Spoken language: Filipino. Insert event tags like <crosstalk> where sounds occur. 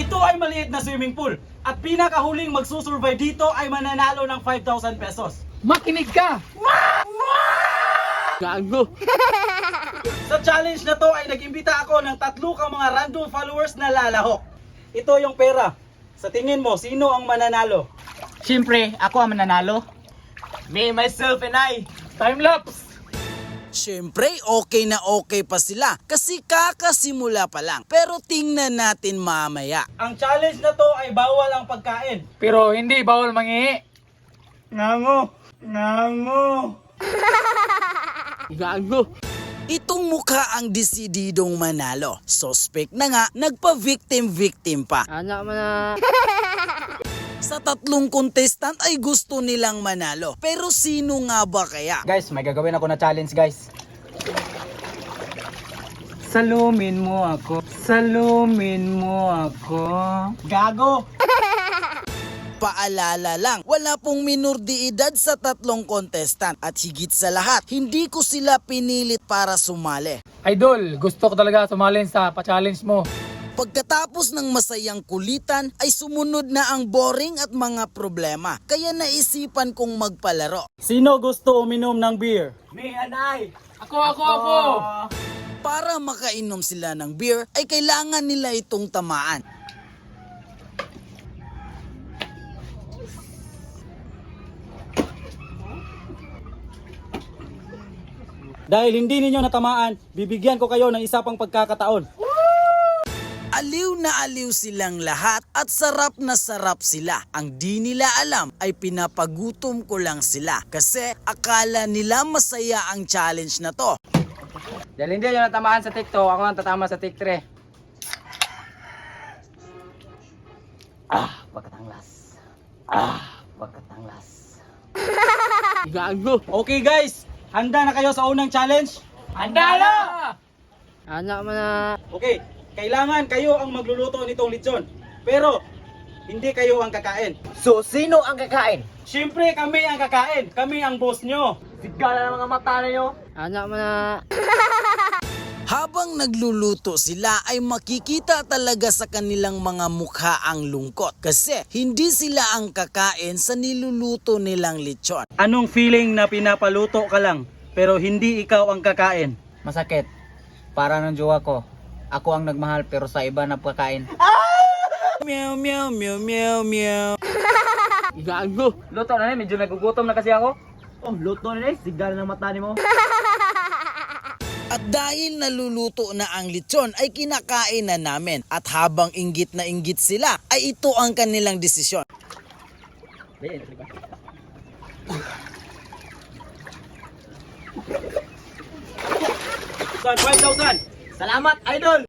Ito ay maliit na swimming pool. At pinakahuling magsusurvive dito ay mananalo ng 5,000 pesos. Makinig ka! Gago! <laughs> Sa challenge na to ay nag-imbita ako ng tatlo kang mga random followers na lalahok. Ito yung pera. Sa tingin mo, sino ang mananalo? Siyempre, ako ang mananalo. Me, myself, and I. Time lapse! Siyempre, okay na okay pa sila kasi kakasimula pa lang. Pero tingnan natin mamaya. Ang challenge na to ay bawal ang pagkain. Pero hindi bawal mangi. Nango! Nango! <laughs> Gago! Itong mukha ang desididong manalo. Suspect na nga, nagpa-victim-victim pa. Anak mo na. <laughs> Sa tatlong contestant ay gusto nilang manalo. Pero sino nga ba kaya? Guys, may gagawin ako na challenge guys. Salumin mo ako. Salumin mo ako. Gago! Paalala lang, wala pong minor de edad sa tatlong contestant at higit sa lahat, hindi ko sila pinilit para sumali. Idol, gusto ko talaga sumalin sa pa-challenge mo. Pagkatapos ng masayang kulitan ay sumunod na ang boring at mga problema. Kaya naisipan kong magpalaro. Sino gusto uminom ng beer? Me and I! Ako, ako, ako! Para makainom sila ng beer ay kailangan nila itong tamaan. Dahil hindi ninyo natamaan, bibigyan ko kayo ng isa pang pagkakataon. Aliw na aliw silang lahat at sarap na sarap sila. Ang di nila alam ay pinapagutom ko lang sila kasi akala nila masaya ang challenge na to. Dahil hindi nyo natamaan sa TikTok, ako ang tatama sa Tik 3. Ah, pagkatanglas. Ah, pagkatanglas. <laughs> Gago! Okay guys, handa na kayo sa unang challenge? Handa na! Anak mo na. Okay, kailangan kayo ang magluluto nitong lechon. Pero, hindi kayo ang kakain. So, sino ang kakain? Siyempre, kami ang kakain. Kami ang boss nyo. Sigala ng mga mata ninyo. Anak mo na. Habang nagluluto sila ay makikita talaga sa kanilang mga mukha ang lungkot kasi hindi sila ang kakain sa niluluto nilang lechon. Anong feeling na pinapaluto ka lang, pero hindi ikaw ang kakain? Masakit. Para ng jowa ko. Ako ang nagmahal pero sa iba <laughs> <laughs> na pagkain. Meow meow meow meow meow. Gago! Luto na medyo nagugutom na kasi ako. Oh, luto na eh. Sigala ng mata ni mo. <laughs> At dahil naluluto na ang lechon ay kinakain na namin at habang inggit na inggit sila ay ito ang kanilang desisyon. Saan? 5,000. Salamat, idol!